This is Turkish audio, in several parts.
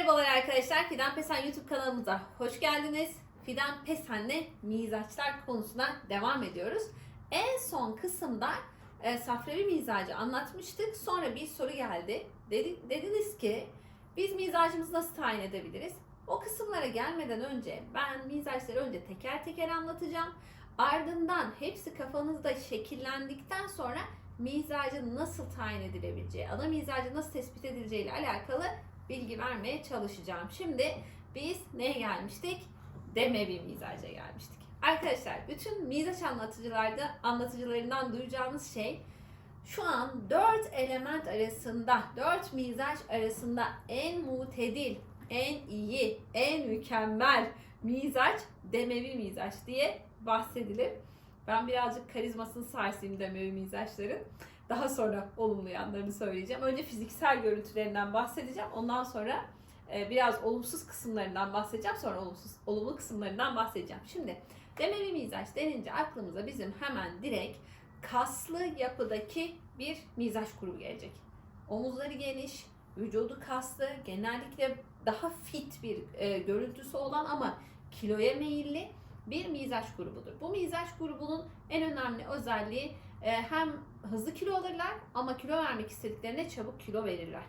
Merhabalar arkadaşlar. Fidan Pesen YouTube kanalımıza hoş geldiniz. Fidan Pesen'le mizaçlar konusuna devam ediyoruz. En son kısımda e, safrevi mizacı anlatmıştık. Sonra bir soru geldi. Dedi, dediniz ki biz mizacımızı nasıl tayin edebiliriz? O kısımlara gelmeden önce ben mizaçları önce teker teker anlatacağım. Ardından hepsi kafanızda şekillendikten sonra mizacın nasıl tayin edilebileceği, ana mizacı nasıl tespit edileceği ile alakalı bilgi vermeye çalışacağım. Şimdi biz neye gelmiştik? Demevi mizaca gelmiştik. Arkadaşlar bütün mizaç anlatıcılarda anlatıcılarından duyacağınız şey şu an dört element arasında, dört mizaç arasında en mutedil, en iyi, en mükemmel mizaç demevi mizaç diye bahsedilir. Ben birazcık karizmasını sarsayım demevi mizaçların. Daha sonra olumlu yanlarını söyleyeceğim. Önce fiziksel görüntülerinden bahsedeceğim. Ondan sonra e, biraz olumsuz kısımlarından bahsedeceğim. Sonra olumsuz, olumlu kısımlarından bahsedeceğim. Şimdi demevi mizaç denince aklımıza bizim hemen direkt kaslı yapıdaki bir mizaç grubu gelecek. Omuzları geniş, vücudu kaslı, genellikle daha fit bir e, görüntüsü olan ama kiloya meyilli bir mizaç grubudur. Bu mizaç grubunun en önemli özelliği e, hem hızlı kilo alırlar ama kilo vermek istediklerinde çabuk kilo verirler.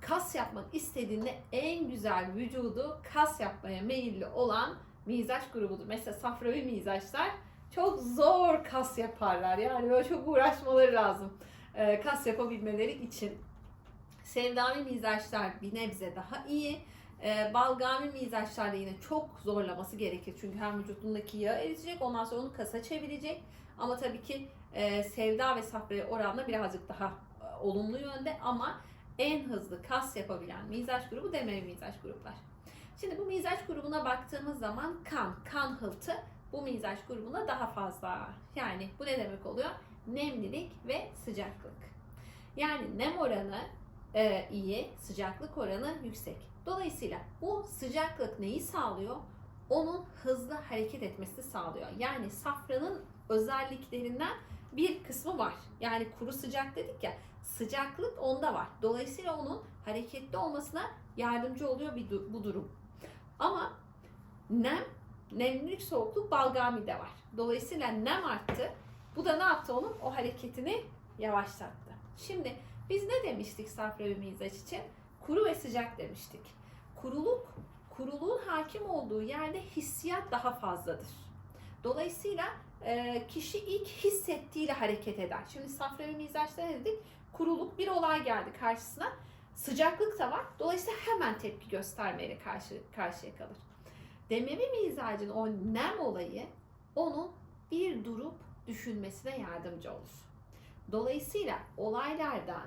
Kas yapmak istediğinde en güzel vücudu kas yapmaya meyilli olan mizaç grubudur. Mesela safravi mizaçlar çok zor kas yaparlar. Yani böyle çok uğraşmaları lazım e, kas yapabilmeleri için. Sevdavi mizaçlar bir nebze daha iyi. E, balgami mizaçlarda yine çok zorlaması gerekir. Çünkü hem vücudundaki yağı eritecek ondan sonra onu kasa çevirecek. Ama tabii ki e, sevda ve safraya oranla birazcık daha e, olumlu yönde ama en hızlı kas yapabilen mizaç grubu demevi mizaç gruplar. Şimdi bu mizaç grubuna baktığımız zaman kan, kan hıltı bu mizaç grubuna daha fazla. Yani bu ne demek oluyor? Nemlilik ve sıcaklık. Yani nem oranı e, iyi, sıcaklık oranı yüksek. Dolayısıyla bu sıcaklık neyi sağlıyor? Onun hızlı hareket etmesini sağlıyor. Yani safranın özelliklerinden bir kısmı var. Yani kuru sıcak dedik ya sıcaklık onda var. Dolayısıyla onun hareketli olmasına yardımcı oluyor bir bu durum. Ama nem, nemlilik soğukluk balgamide var. Dolayısıyla nem arttı. Bu da ne yaptı onun? O hareketini yavaşlattı. Şimdi biz ne demiştik safra ve mizaç için? Kuru ve sıcak demiştik. Kuruluk, kuruluğun hakim olduğu yerde hissiyat daha fazladır. Dolayısıyla e, kişi ilk hissettiğiyle hareket eder. Şimdi safra ve mizaçta ne dedik? Kuruluk bir olay geldi karşısına. Sıcaklık da var. Dolayısıyla hemen tepki göstermeyle karşı karşıya kalır. Demevi mizacın o nem olayı onun bir durup düşünmesine yardımcı olur. Dolayısıyla olaylarda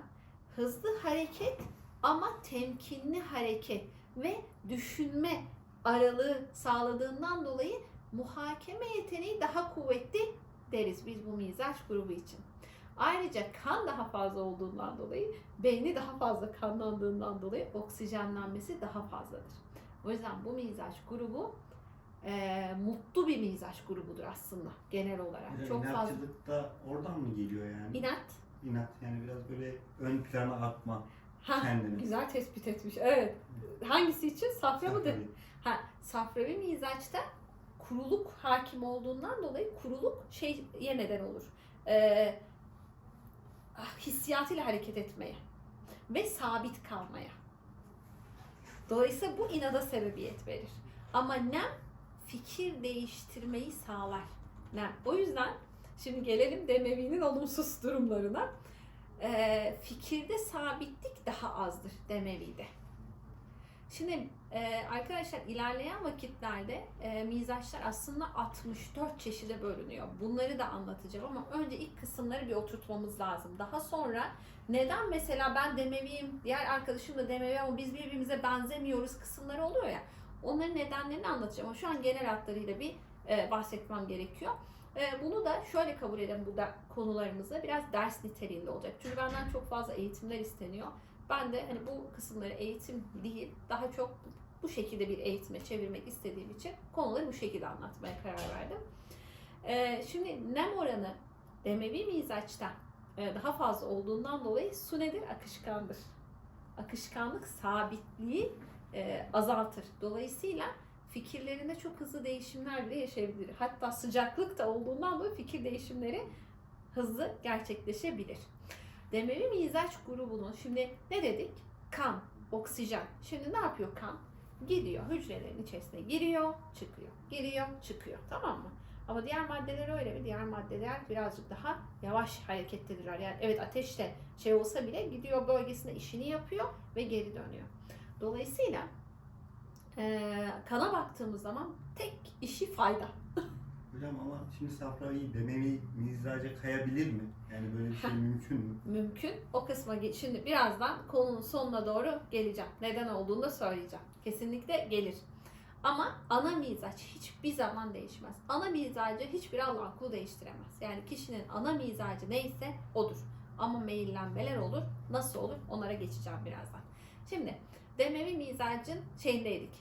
hızlı hareket ama temkinli hareket ve düşünme aralığı sağladığından dolayı muhakeme yeteneği daha kuvvetli deriz biz bu mizaç grubu için. Ayrıca kan daha fazla olduğundan dolayı, beyni daha fazla kanlandığından dolayı oksijenlenmesi daha fazladır. O yüzden bu mizaç grubu e, mutlu bir mizaç grubudur aslında genel olarak. De Çok fazla da oradan mı geliyor yani? inat. İnat yani biraz böyle ön plana atma Ha, kendini. güzel tespit etmiş. Evet. Hangisi için? Safra mı Safravi. Ha, safravi mizaçta kuruluk hakim olduğundan dolayı kuruluk şey neden olur. Ah, hissiyatıyla hareket etmeye ve sabit kalmaya. Dolayısıyla bu inada sebebiyet verir. Ama nem fikir değiştirmeyi sağlar. Nem. O yüzden şimdi gelelim Demevi'nin olumsuz durumlarına. Ee, fikirde sabitlik daha azdır Demevi'de. Şimdi e, arkadaşlar ilerleyen vakitlerde e, mizaçlar aslında 64 çeşide bölünüyor. Bunları da anlatacağım ama önce ilk kısımları bir oturtmamız lazım. Daha sonra neden mesela ben demeviyim, diğer arkadaşım da demevi ama biz birbirimize benzemiyoruz kısımları oluyor ya. Onların nedenlerini anlatacağım ama şu an genel hatlarıyla bir e, bahsetmem gerekiyor. E, bunu da şöyle kabul edelim bu da konularımızı biraz ders niteliğinde olacak. Çünkü benden çok fazla eğitimler isteniyor. Ben de hani bu kısımları eğitim değil, daha çok bu şekilde bir eğitime çevirmek istediğim için konuları bu şekilde anlatmaya karar verdim. Ee, şimdi nem oranı demevi mizaçta e, daha fazla olduğundan dolayı su nedir? Akışkandır. Akışkanlık sabitliği e, azaltır. Dolayısıyla fikirlerinde çok hızlı değişimler bile yaşayabilir. Hatta sıcaklık da olduğundan dolayı fikir değişimleri hızlı gerçekleşebilir. Demevi mizaç grubunun şimdi ne dedik? Kan, oksijen. Şimdi ne yapıyor kan? Gidiyor hücrelerin içerisine giriyor, çıkıyor. Giriyor, çıkıyor. Tamam mı? Ama diğer maddeler öyle mi? Diğer maddeler birazcık daha yavaş harekettedirler. Yani evet ateş de şey olsa bile gidiyor bölgesinde işini yapıyor ve geri dönüyor. Dolayısıyla eee, kana baktığımız zaman tek işi fayda. Hocam ama şimdi safravi demevi mizaca kayabilir mi? Yani böyle bir şey mümkün mü? mümkün. O kısma şimdi birazdan konunun sonuna doğru geleceğim. Neden olduğunu da söyleyeceğim. Kesinlikle gelir. Ama ana mizaç hiçbir zaman değişmez. Ana mizacı hiçbir Allah kulu değiştiremez. Yani kişinin ana mizacı neyse odur. Ama meyillenmeler olur. Nasıl olur? Onlara geçeceğim birazdan. Şimdi demevi mizacın şeyindeydik.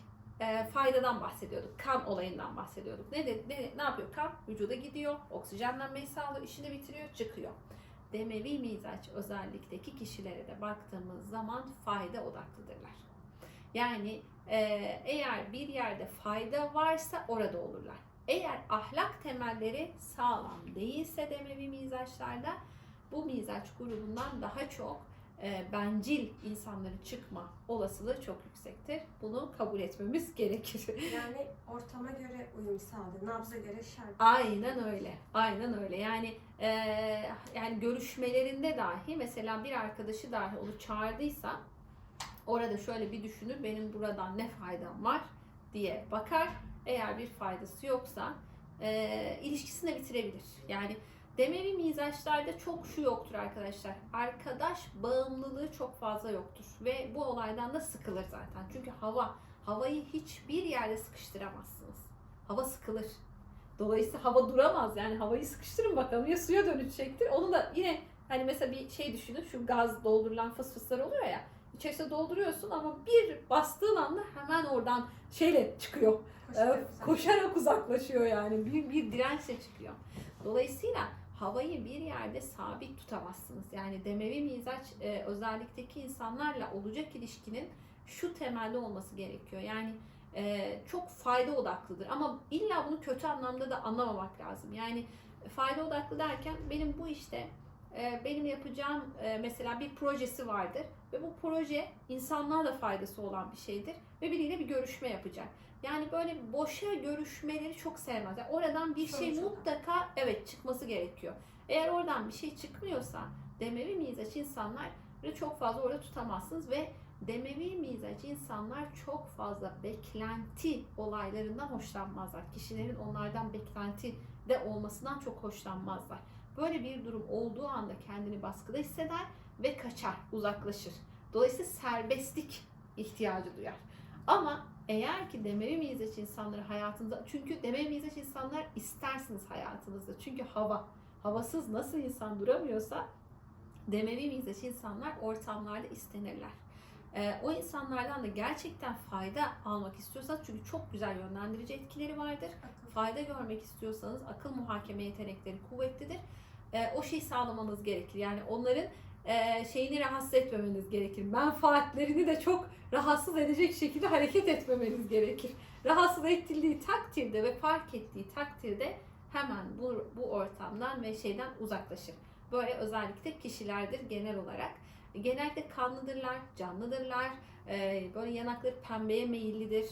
E, faydadan bahsediyorduk. Kan olayından bahsediyorduk. Ne, de, ne, ne yapıyor? Kan vücuda gidiyor. Oksijenlenmeyi sağlıyor. işini bitiriyor. Çıkıyor demevi mizaç özellikteki kişilere de baktığımız zaman fayda odaklıdırlar. Yani e, eğer bir yerde fayda varsa orada olurlar. Eğer ahlak temelleri sağlam değilse demevi mizaçlarda bu mizaç grubundan daha çok bencil insanların çıkma olasılığı çok yüksektir. Bunu kabul etmemiz gerekir. Yani ortama göre uyum sağlıyor. Nabza göre şart. Aynen öyle. Aynen öyle. Yani e, yani görüşmelerinde dahi mesela bir arkadaşı dahi onu çağırdıysa orada şöyle bir düşünür benim buradan ne faydam var diye bakar. Eğer bir faydası yoksa e, ilişkisini bitirebilir. Yani demevi mizaçlarda çok şu yoktur arkadaşlar. Arkadaş bağımlılığı çok fazla yoktur ve bu olaydan da sıkılır zaten. Çünkü hava havayı hiçbir yerde sıkıştıramazsınız. Hava sıkılır. Dolayısıyla hava duramaz yani havayı sıkıştırın bakalım ya suya dönüşecektir. Onu da yine hani mesela bir şey düşünün şu gaz doldurulan fıs fıslar oluyor ya içerisine dolduruyorsun ama bir bastığın anda hemen oradan şeyle çıkıyor. Koşarak Ee, koşarak uzaklaşıyor yani bir, bir dirençle çıkıyor. Dolayısıyla havayı bir yerde sabit tutamazsınız. Yani demevi mizaç e, özellikteki insanlarla olacak ilişkinin şu temelde olması gerekiyor. Yani e, çok fayda odaklıdır ama illa bunu kötü anlamda da anlamamak lazım. Yani fayda odaklı derken benim bu işte e, benim yapacağım e, mesela bir projesi vardır ve bu proje insanlığa da faydası olan bir şeydir ve biriyle bir görüşme yapacak. Yani böyle boşa görüşmeleri çok sevmez. Yani oradan bir şey Sonuç mutlaka evet çıkması gerekiyor. Eğer oradan bir şey çıkmıyorsa demevi mizaç insanları çok fazla orada tutamazsınız ve demevi mizaç insanlar çok fazla beklenti olaylarından hoşlanmazlar. Kişilerin onlardan beklenti de olmasından çok hoşlanmazlar. Böyle bir durum olduğu anda kendini baskıda hisseder ve kaçar, uzaklaşır. Dolayısıyla serbestlik ihtiyacı duyar. Ama eğer ki demevi mizaç insanları hayatınızda, çünkü demevi mizaç insanlar istersiniz hayatınızda. Çünkü hava, havasız nasıl insan duramıyorsa demevi mizaç insanlar ortamlarda istenirler. Ee, o insanlardan da gerçekten fayda almak istiyorsanız çünkü çok güzel yönlendirici etkileri vardır. Fayda görmek istiyorsanız akıl muhakeme yetenekleri kuvvetlidir. Ee, o şeyi sağlamanız gerekir. Yani onların e, şeyini rahatsız etmemeniz gerekir. Menfaatlerini de çok rahatsız edecek şekilde hareket etmemeniz gerekir. Rahatsız ettiği takdirde ve fark ettiği takdirde hemen bu, bu ortamdan ve şeyden uzaklaşır. Böyle özellikle kişilerdir genel olarak. Genellikle kanlıdırlar, canlıdırlar, e, böyle yanakları pembeye meyillidir,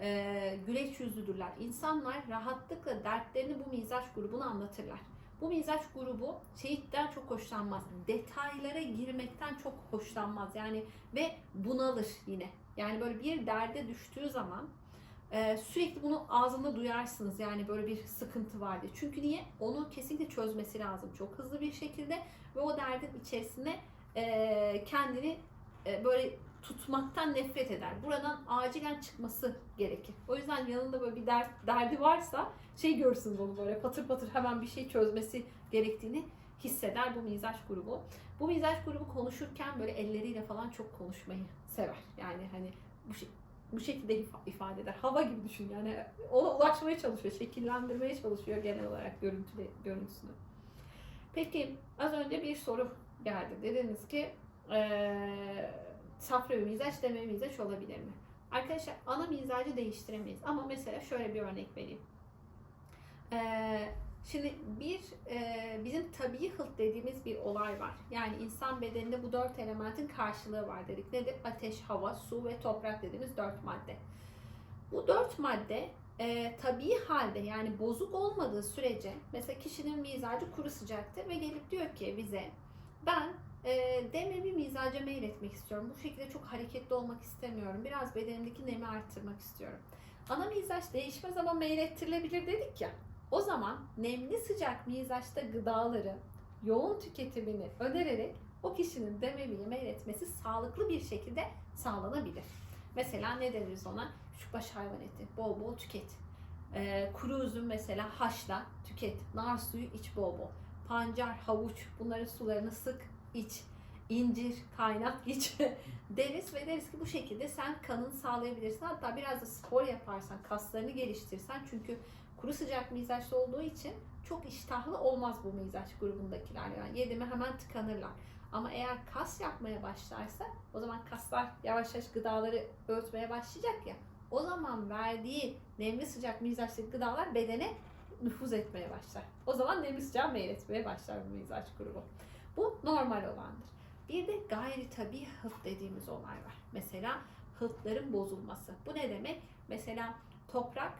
e, güleç yüzlüdürler. İnsanlar rahatlıkla dertlerini bu mizaç grubuna anlatırlar. Bu mizaç grubu şeyitten çok hoşlanmaz. Detaylara girmekten çok hoşlanmaz. Yani ve bunalır yine. Yani böyle bir derde düştüğü zaman e, sürekli bunu ağzında duyarsınız. Yani böyle bir sıkıntı var diye. Çünkü niye? Onu kesinlikle çözmesi lazım. Çok hızlı bir şekilde ve o derdin içerisine e, kendini e, böyle tutmaktan nefret eder. Buradan acilen çıkması gerekir. O yüzden yanında böyle bir dert, derdi varsa şey görürsünüz onu böyle patır patır hemen bir şey çözmesi gerektiğini hisseder bu mizaç grubu. Bu mizaç grubu konuşurken böyle elleriyle falan çok konuşmayı sever. Yani hani bu şey, bu şekilde ifa- ifade eder. Hava gibi düşün yani ona ulaşmaya çalışıyor, şekillendirmeye çalışıyor genel olarak görüntüde, görüntüsünü. Peki az önce bir soru geldi. Dediniz ki eee safra bir mizaç, deme mizaç olabilir mi? Arkadaşlar ana mizacı değiştiremeyiz. Ama mesela şöyle bir örnek vereyim. Ee, şimdi bir e, bizim tabii hılt dediğimiz bir olay var. Yani insan bedeninde bu dört elementin karşılığı var dedik. Nedir? Ateş, hava, su ve toprak dediğimiz dört madde. Bu dört madde e, tabii halde yani bozuk olmadığı sürece mesela kişinin mizacı kuru sıcaktır ve gelip diyor ki bize ben e, demli bir mizaca meyletmek istiyorum. Bu şekilde çok hareketli olmak istemiyorum. Biraz bedenimdeki nemi arttırmak istiyorum. Ana mizaç değişmez ama meylettirilebilir dedik ya. O zaman nemli sıcak mizaçta gıdaları yoğun tüketimini önererek o kişinin demeviyi meyletmesi sağlıklı bir şekilde sağlanabilir. Mesela ne deriz ona? Küçükbaş hayvan eti bol bol tüket. Ee, kuru üzüm mesela haşla tüket. Nar suyu iç bol bol. Pancar, havuç bunların sularını sık iç. İncir, kaynat iç deriz ve deriz ki bu şekilde sen kanını sağlayabilirsin. Hatta biraz da spor yaparsan, kaslarını geliştirsen çünkü kuru sıcak mizaçlı olduğu için çok iştahlı olmaz bu mizaç grubundakiler. Yani yedi mi hemen tıkanırlar. Ama eğer kas yapmaya başlarsa o zaman kaslar yavaş yavaş gıdaları örtmeye başlayacak ya. O zaman verdiği nemli sıcak mizaçlı gıdalar bedene nüfuz etmeye başlar. O zaman nemli sıcağı meyletmeye başlar bu mizaç grubu. Bu normal olandır. Bir de gayri tabi hılt dediğimiz olay var. Mesela hıltların bozulması. Bu ne demek? Mesela toprak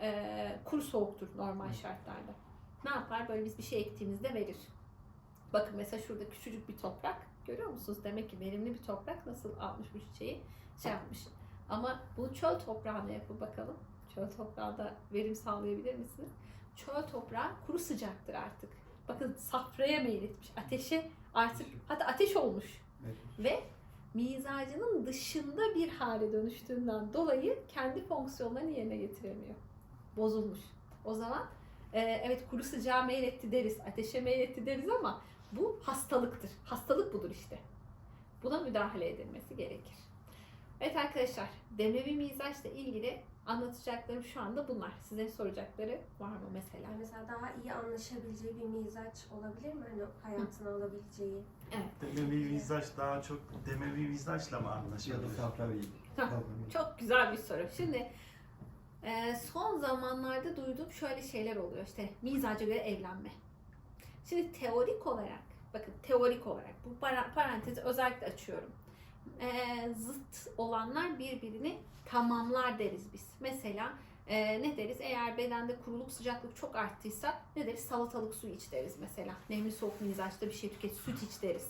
e, kuru soğuktur normal şartlarda. Ne yapar? Böyle biz bir şey ektiğimizde verir. Bakın mesela şurada küçücük bir toprak. Görüyor musunuz? Demek ki verimli bir toprak nasıl almış bu çiçeği şey yapmış. Ama bunu çöl toprağına yapın bakalım. Çöl toprağında verim sağlayabilir misiniz? Çöl toprağı kuru sıcaktır artık. Bakın safraya meyletmiş. Ateşe artık hatta ateş olmuş. Evet. Ve mizacının dışında bir hale dönüştüğünden dolayı kendi fonksiyonlarını yerine getiremiyor. Bozulmuş. O zaman e, evet kuru sıcağa meyletti deriz, ateşe meyletti deriz ama bu hastalıktır. Hastalık budur işte. Buna müdahale edilmesi gerekir. Evet arkadaşlar, demevi mizaçla ilgili anlatacaklarım şu anda bunlar. Size soracakları var mı mesela? Yani mesela daha iyi anlaşabileceği bir mizaç olabilir mi? Hani hayatına alabileceği. Demevi mizaç daha çok demevi mizaçla mı Ya da anlaşılıyor? safravi. Hah, Çok güzel bir soru. Şimdi e, son zamanlarda duyduğum şöyle şeyler oluyor. İşte mizaca göre evlenme. Şimdi teorik olarak, bakın teorik olarak bu para- parantezi özellikle açıyorum. E, zıt olanlar birbirini tamamlar deriz biz. Mesela e, ne deriz? Eğer bedende kuruluk sıcaklık çok arttıysa ne deriz? Salatalık suyu iç deriz mesela. Nemli soğuk mizaçta bir şey tüket, süt iç deriz.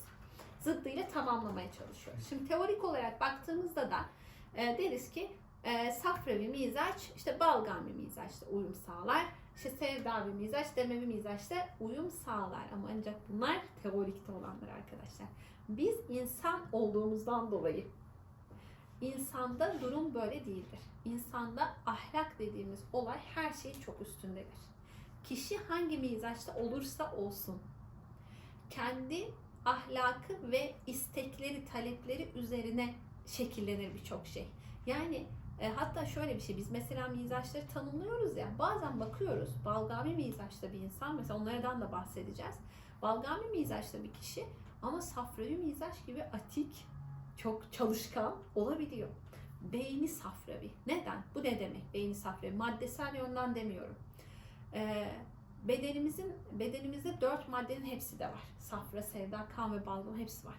Zıddıyla tamamlamaya çalışıyoruz. Şimdi teorik olarak baktığımızda da e, deriz ki e, safravi mizaç işte balgami mizaçta uyum sağlar. İşte sevdavi mizaç, demevi mizaçta uyum sağlar. Ama ancak bunlar teorikte olanlar arkadaşlar. Biz insan olduğumuzdan dolayı insanda durum böyle değildir. İnsanda ahlak dediğimiz olay her şeyin çok üstündedir. Kişi hangi mizaçta olursa olsun kendi ahlakı ve istekleri, talepleri üzerine şekillenir birçok şey. Yani e, hatta şöyle bir şey biz mesela mizaçları tanımlıyoruz ya bazen bakıyoruz balgami mizaçta bir insan mesela onlardan da bahsedeceğiz. Balgami mizaçta bir kişi ama safravi mizaç gibi atik, çok çalışkan olabiliyor. Beyni safravi. Neden? Bu ne demek beyni safravi? Maddesel yönden demiyorum. Ee, bedenimizin bedenimizde dört maddenin hepsi de var. Safra, sevda, kan ve balgam hepsi var.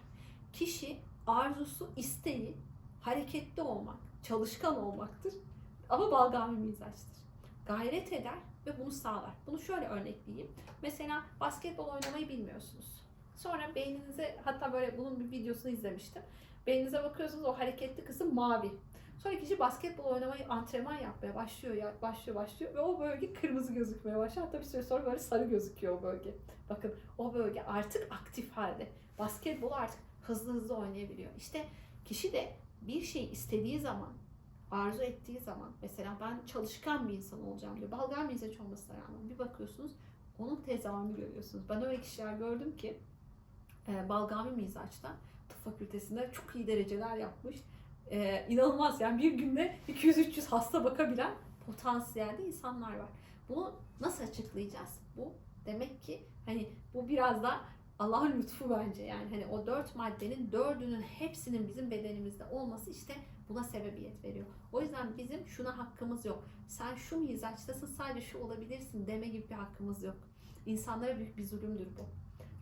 Kişi arzusu, isteği hareketli olmak, çalışkan olmaktır. Ama balgami mizaçtır. Gayret eder ve bunu sağlar. Bunu şöyle örnekleyeyim. Mesela basketbol oynamayı bilmiyorsunuz. Sonra beyninize hatta böyle bunun bir videosunu izlemiştim. Beyninize bakıyorsunuz o hareketli kısım mavi. Sonra kişi basketbol oynamayı antrenman yapmaya başlıyor ya başlıyor başlıyor ve o bölge kırmızı gözükmeye başlıyor. Hatta bir süre sonra böyle sarı gözüküyor o bölge. Bakın o bölge artık aktif halde. Basketbolu artık hızlı hızlı oynayabiliyor. İşte kişi de bir şey istediği zaman, arzu ettiği zaman mesela ben çalışkan bir insan olacağım diyor. Balgam mizaç olmasına rağmen bir bakıyorsunuz onun tezahürünü görüyorsunuz. Ben öyle kişiler gördüm ki e, balgami mizaçta tıp fakültesinde çok iyi dereceler yapmış. E, inanılmaz yani bir günde 200-300 hasta bakabilen potansiyelde insanlar var. Bunu nasıl açıklayacağız? Bu demek ki hani bu biraz da Allah'ın lütfu bence yani hani o dört maddenin dördünün hepsinin bizim bedenimizde olması işte buna sebebiyet veriyor. O yüzden bizim şuna hakkımız yok. Sen şu mizaçtasın sadece şu olabilirsin deme gibi bir hakkımız yok. İnsanlara büyük bir zulümdür bu.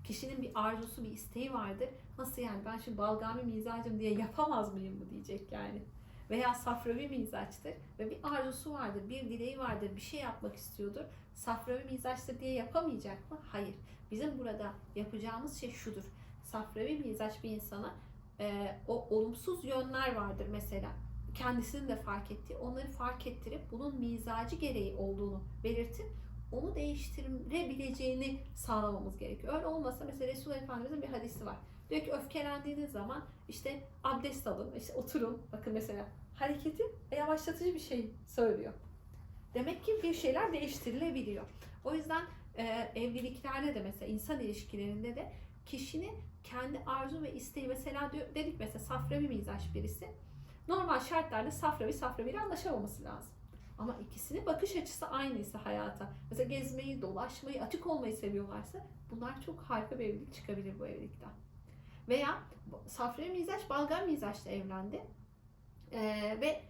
Kişinin bir arzusu, bir isteği vardır. Nasıl yani ben şimdi balgami mizacım diye yapamaz mıyım bu diyecek yani. Veya safravi mizaçtır ve bir arzusu vardır, bir dileği vardır, bir şey yapmak istiyordur. Safravi mizaçtır diye yapamayacak mı? Hayır. Bizim burada yapacağımız şey şudur. Safravi mizaç bir insana e, o olumsuz yönler vardır mesela. Kendisinin de fark ettiği, onları fark ettirip bunun mizacı gereği olduğunu belirtip onu değiştirebileceğini sağlamamız gerekiyor. Öyle olmasa mesela Resulullah Efendimiz'in bir hadisi var. Diyor ki öfkelendiğiniz zaman işte abdest alın, işte oturun. Bakın mesela hareketi yavaşlatıcı bir şey söylüyor. Demek ki bir şeyler değiştirilebiliyor. O yüzden e, evliliklerde de mesela insan ilişkilerinde de kişinin kendi arzu ve isteği mesela dedik mesela safravi mizaç birisi normal şartlarda safravi safraviyle anlaşamaması lazım. Ama ikisinin bakış açısı aynıysa hayata. Mesela gezmeyi, dolaşmayı, açık olmayı seviyorlarsa bunlar çok harika bir evlilik çıkabilir bu evlilikten. Veya Safra mizaç Balgan mizaçla evlendi. Ee, ve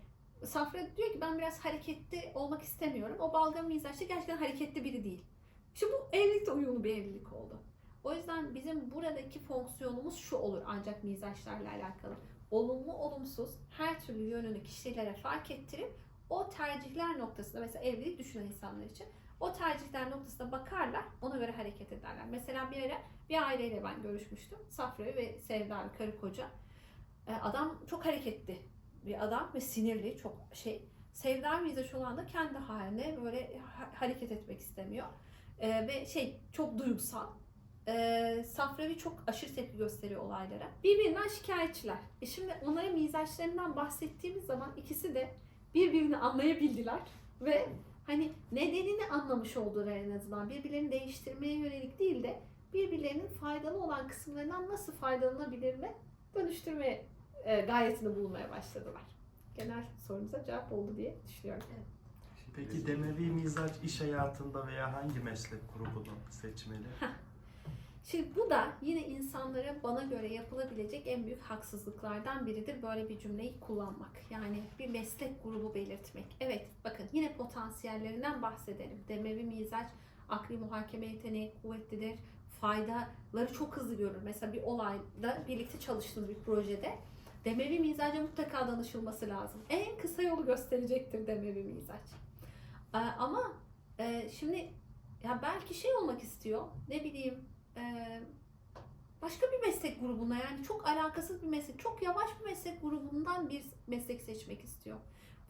Safra diyor ki ben biraz hareketli olmak istemiyorum. O Balgan mizaçta gerçekten hareketli biri değil. İşte bu evlilik de uyumlu bir evlilik oldu. O yüzden bizim buradaki fonksiyonumuz şu olur ancak mizaçlarla alakalı. Olumlu olumsuz her türlü yönünü kişilere fark ettirip o tercihler noktasında mesela evlilik düşünen insanlar için o tercihler noktasına bakarlar ona göre hareket ederler. Mesela bir ara bir aileyle ben görüşmüştüm. Safra ve Sevda karı koca. Ee, Adam çok hareketli bir adam ve sinirli çok şey. Sevda mizaç olan da kendi haline böyle ha- hareket etmek istemiyor. Ee, ve şey çok duygusal. Ee, Safravi çok aşırı tepki gösteriyor olaylara. Birbirinden şikayetçiler. E şimdi onların mizaçlarından bahsettiğimiz zaman ikisi de birbirini anlayabildiler ve hani nedenini anlamış oldular en azından. Birbirlerini değiştirmeye yönelik değil de birbirlerinin faydalı olan kısımlarından nasıl faydalanabilir ve dönüştürmeye e, gayretinde bulunmaya başladılar. Genel sorumuza cevap oldu diye düşünüyorum. Peki demevi mizaç iş hayatında veya hangi meslek grubunu seçmeli? Şimdi bu da yine insanlara bana göre yapılabilecek en büyük haksızlıklardan biridir böyle bir cümleyi kullanmak. Yani bir meslek grubu belirtmek. Evet bakın yine potansiyellerinden bahsedelim. Demevi mizaç, akli muhakeme yeteneği kuvvetlidir. Faydaları çok hızlı görür. Mesela bir olayda birlikte çalıştığımız bir projede demevi mizaca mutlaka danışılması lazım. En kısa yolu gösterecektir demevi mizaç. Ee, ama e, şimdi ya belki şey olmak istiyor. Ne bileyim ee, başka bir meslek grubuna yani çok alakasız bir meslek, çok yavaş bir meslek grubundan bir meslek seçmek istiyor.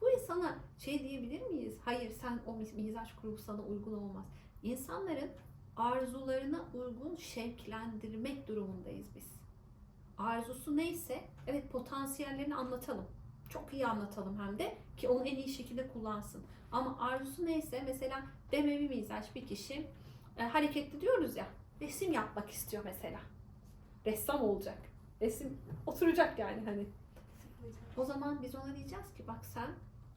Bu insana şey diyebilir miyiz? Hayır sen o mizaç grubu sana uygun olmaz. İnsanların arzularına uygun şevklendirmek durumundayız biz. Arzusu neyse evet potansiyellerini anlatalım. Çok iyi anlatalım hem de ki onu en iyi şekilde kullansın. Ama arzusu neyse mesela demevi mizaç bir kişi e, hareketli diyoruz ya resim yapmak istiyor mesela. Ressam olacak. Resim oturacak yani hani. O zaman biz ona diyeceğiz ki bak sen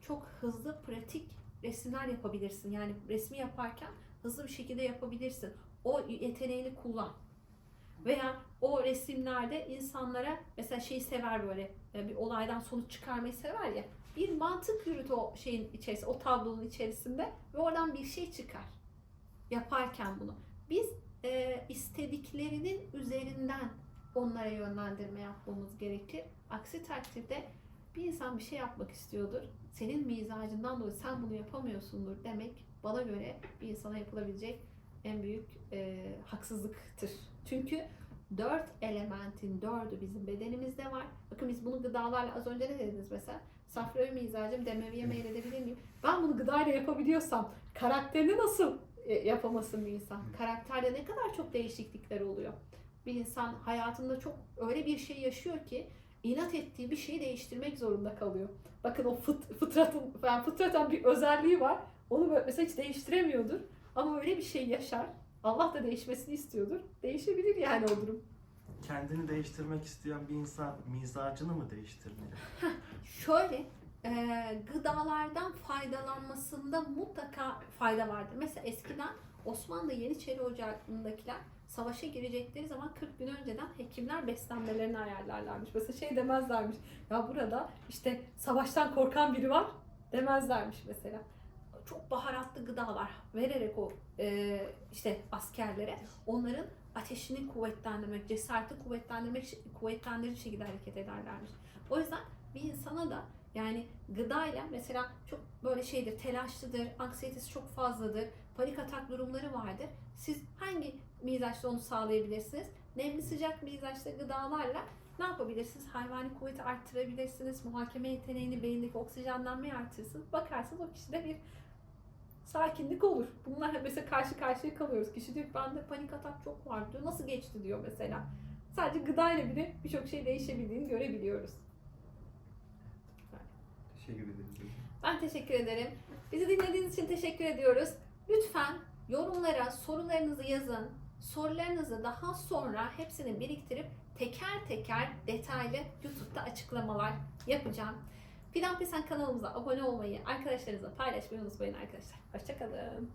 çok hızlı pratik resimler yapabilirsin. Yani resmi yaparken hızlı bir şekilde yapabilirsin. O yeteneğini kullan. Veya o resimlerde insanlara mesela şeyi sever böyle e, bir olaydan sonuç çıkarmayı sever ya. Bir mantık yürüt o şeyin içerisinde, o tablonun içerisinde ve oradan bir şey çıkar. Yaparken bunu. Biz e, istediklerinin üzerinden onlara yönlendirme yapmamız gerekir. Aksi takdirde bir insan bir şey yapmak istiyordur. Senin mizacından dolayı sen bunu yapamıyorsundur demek bana göre bir insana yapılabilecek en büyük e, haksızlıktır. Çünkü dört elementin dördü bizim bedenimizde var. Bakın biz bunu gıdalarla az önce ne dediniz mesela? Safra mizacım demeviye meyledebilir miyim? Ben bunu gıdayla yapabiliyorsam karakterini nasıl e, yapamasın bir insan? Karakterde ne kadar çok değişiklikler oluyor. Bir insan hayatında çok öyle bir şey yaşıyor ki inat ettiği bir şeyi değiştirmek zorunda kalıyor. Bakın o fıt, fıtratın, yani fıtraten bir özelliği var. Onu böyle mesela hiç değiştiremiyordur. Ama öyle bir şey yaşar. Allah da değişmesini istiyordur. Değişebilir yani o durum. Kendini değiştirmek isteyen bir insan mizacını mı değiştirmeli? Şöyle e, gıdalardan faydalanmasında mutlaka fayda vardır. Mesela eskiden Osmanlı Yeniçeri Ocağı'ndakiler savaşa girecekleri zaman 40 gün önceden hekimler beslenmelerini ayarlarlarmış. Mesela şey demezlermiş. Ya burada işte savaştan korkan biri var demezlermiş mesela. Çok baharatlı gıdalar vererek o e, işte askerlere onların ateşini kuvvetlendirmek, cesareti kuvvetlendirmek, kuvvetlendirici şekilde hareket ederlermiş. O yüzden bir insana da yani gıdayla mesela çok böyle şeydir, telaşlıdır, anksiyetesi çok fazladır, panik atak durumları vardır. Siz hangi mizaçta onu sağlayabilirsiniz? Nemli sıcak mizaçta gıdalarla ne yapabilirsiniz? Hayvani kuvveti arttırabilirsiniz. Muhakeme yeteneğini, beyindeki oksijenlenmeyi artırırsınız. Bakarsınız o kişide bir sakinlik olur. Bunlar mesela karşı karşıya kalıyoruz. Kişi diyor ki bende panik atak çok var diyor. Nasıl geçti diyor mesela. Sadece gıdayla bile birçok şey değişebildiğini görebiliyoruz. Teşekkür ederiz hocam. Ben teşekkür ederim. Bizi dinlediğiniz için teşekkür ediyoruz. Lütfen yorumlara sorularınızı yazın. Sorularınızı daha sonra hepsini biriktirip teker teker detaylı YouTube'da açıklamalar yapacağım. Fidan Pesen kanalımıza abone olmayı, arkadaşlarınızla paylaşmayı unutmayın arkadaşlar. Hoşçakalın.